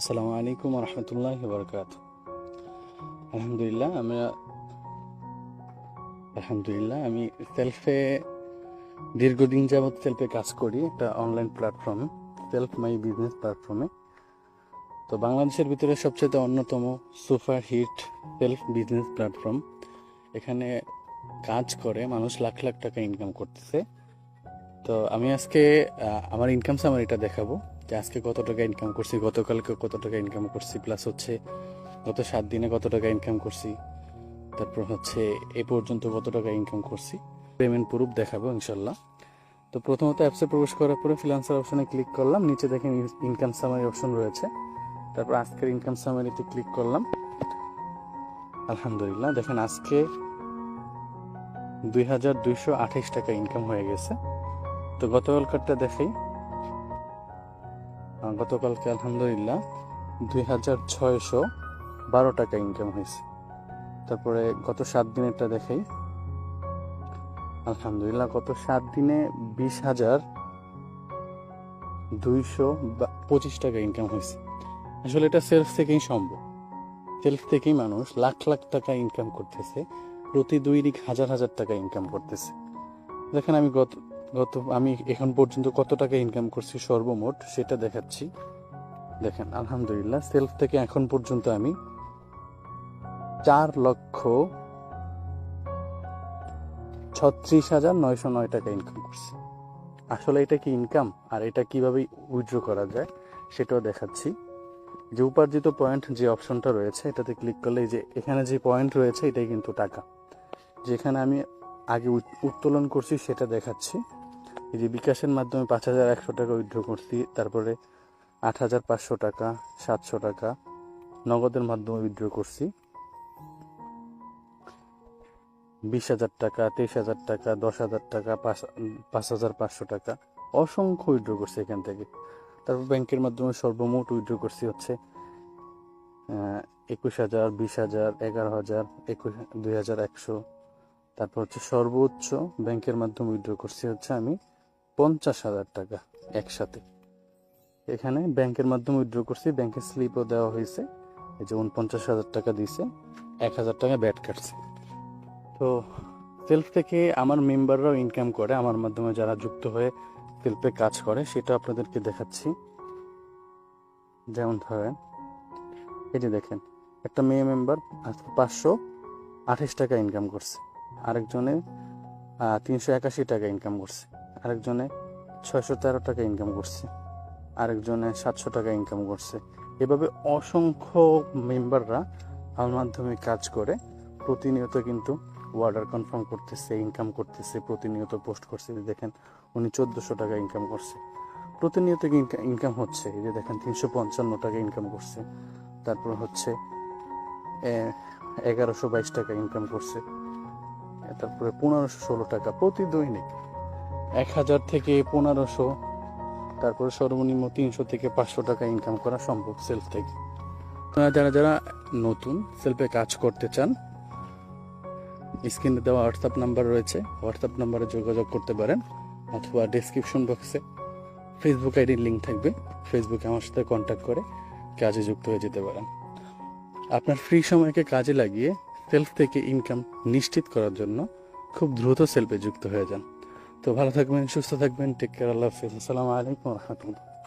আসসালামু আলাইকুম রহমতুল্লাহ বরকাত আলহামদুলিল্লাহ আমি আলহামদুলিল্লাহ, আমি সেলফে দীর্ঘদিন যাবৎ সেলফে কাজ করি, একটা অনলাইন প্ল্যাটফর্মে সেলফ মাই বিজনেস প্ল্যাটফর্মে তো বাংলাদেশের ভিতরে সবচেয়ে অন্যতম super hit self business platform এখানে কাজ করে, মানুষ লাখ লাখ টাকা ইনকাম করতেছে। তো আমি আজকে আমার ইনকাম সামারিটা দেখাবো। যে আজকে কত টাকা ইনকাম করছি, গতকালকে কত টাকা ইনকাম করছি প্লাস হচ্ছে গত সাত দিনে কত টাকা ইনকাম করছি, তারপর হচ্ছে এ পর্যন্ত কত টাকা ইনকাম করছি পেমেন্ট প্রুফ দেখাবো ইনশাল্লাহ। তো প্রথমত অ্যাপসে প্রবেশ করার পরে ফ্রিলান্সার অপশনে ক্লিক করলাম, নিচে দেখেন ইনকাম সামারি অপশন রয়েছে, তারপর আজকের ইনকাম সামারিতে ক্লিক করলাম। আলহামদুলিল্লাহ, দেখেন আজকে দুই হাজার দুইশো টাকা ইনকাম হয়ে গেছে। তো গতকালকারটা দেখাই গতকালকে আলহামদুলিল্লাহ দুই হাজার ছয়শো বারো টাকা ইনকাম হয়েছে। তারপরে গত সাত দিনেরটা দেখাই। আলহামদুলিল্লাহ গত সাত দিনে বিশ হাজার দুইশো পঁচিশ টাকা ইনকাম হয়েছে। আসলে এটা সেলফ থেকেই সম্ভব। সেলফ থেকেই মানুষ লাখ লাখ টাকা ইনকাম করতেছে, প্রতি দৈনিক হাজার হাজার টাকা ইনকাম করতেছে। দেখেন আমি গত গত, আমি এখন পর্যন্ত কত টাকা ইনকাম করছি সর্বমোট সেটা দেখাচ্ছি। দেখেন, আলহামদুলিল্লাহ সেলফ থেকে এখন পর্যন্ত আমি চার লক্ষ ছত্রিশ হাজার নয়শো নয় টাকা ইনকাম করছি। আসলে এটা কি ইনকাম আর এটা কীভাবে উইথড্র করা যায় সেটাও দেখাচ্ছি। যে উপার্জিত পয়েন্ট যে অপশনটা রয়েছে, এটাতে ক্লিক করলে যে এখানে যে পয়েন্ট রয়েছে, এটাই কিন্তু টাকা। যেখানে আমি আগে উত- উত্তোলন করছি সেটা দেখাচ্ছি। এই যে বিকাশের মাধ্যমে পাঁচ হাজার একশো টাকা উইথড্র করছি, তারপরে আট হাজার পাঁচশো টাকা, সাতশো টাকা নগদের মাধ্যমে উইথড্র করছি। বিশ হাজার টাকা, তেইশ হাজার টাকা, দশ হাজার টাকা, পাঁচ হাজার পাঁচশো টাকা, অসংখ্য উইথড্র করছি এখান থেকে। তারপর ব্যাংকের মাধ্যমে সর্বমোট উইথড্র করছি হচ্ছে একুশ হাজার, বিশ হাজার, এগারো হাজার, একুশ, দুই হাজার একশো। তারপর হচ্ছে সর্বোচ্চ ব্যাংকের মাধ্যমে উইথড্র করছি হচ্ছে আমি পঞ্চাশ হাজার টাকা একসাথে। এখানে ব্যাংকের মাধ্যমে উইথড্র করছি, ব্যাংকের স্লিপও দেওয়া হয়েছে। এই যে উনপঞ্চাশ হাজার টাকা দিয়েছে এক হাজার টাকা ব্যাট কাটছে। তো সেলফ থেকে আমার মেম্বাররাও ইনকাম করে, আমার মাধ্যমে যারা যুক্ত হয়ে সেলফে কাজ করে, সেটা আপনাদেরকে দেখাচ্ছি। যেমন ধরেন যে দেখেন, একটা মেয়ে মেম্বার পাঁচশো আঠাশ টাকা ইনকাম করছে। আরেকজনে তিনশো একাশি টাকা ইনকাম করছে। আরেকজনে ছয়শো তেরো টাকা ইনকাম করছে, আরেকজনে সাতশো টাকা ইনকাম করছে। এভাবে অসংখ্য মেম্বাররা আমার মাধ্যমে কাজ করে, প্রতিনিয়ত কিন্তু অর্ডার কনফার্ম করতেছে ইনকাম করতেছে, প্রতিনিয়ত পোস্ট করছে। যে দেখেন, উনি চোদ্দোশো টাকা ইনকাম করছে। প্রতিনিয়ত ইনকাম হচ্ছে, এই যে দেখেন, তিনশো পঞ্চান্ন টাকা ইনকাম করছে। তারপর হচ্ছে এগারোশো বাইশ টাকা ইনকাম করছে। তারপরে পনেরোশো ষোলো টাকা প্রতি দৈনিক এক হাজার থেকে পনেরোশো, তারপরে সর্বনিম্ন তিনশো থেকে পাঁচশো টাকা ইনকাম করা সম্ভব সেলফ থেকে। যারা যারা নতুন সেলফে কাজ করতে চান স্ক্রিনে দেওয়া হোয়াটসঅ্যাপ নাম্বার রয়েছে। হোয়াটসঅ্যাপ নাম্বারে যোগাযোগ করতে পারেন অথবা ডিসক্রিপশন বক্সে ফেসবুক আইডির লিঙ্ক থাকবে। ফেসবুকে আমার সাথে কন্ট্যাক্ট করে কাজে যুক্ত হয়ে যেতে পারেন। আপনার ফ্রি সময়কে কাজে লাগিয়ে সেলফ থেকে ইনকাম নিশ্চিত করার জন্য খুব দ্রুত সেলফে যুক্ত হয়ে যান। তো ভালো থাকবেন সুস্থ থাকবেন টেক কেয়ার আল্লাহ হাফিজ। আসসালামু আলাইকুম রহমতুল্লাহ।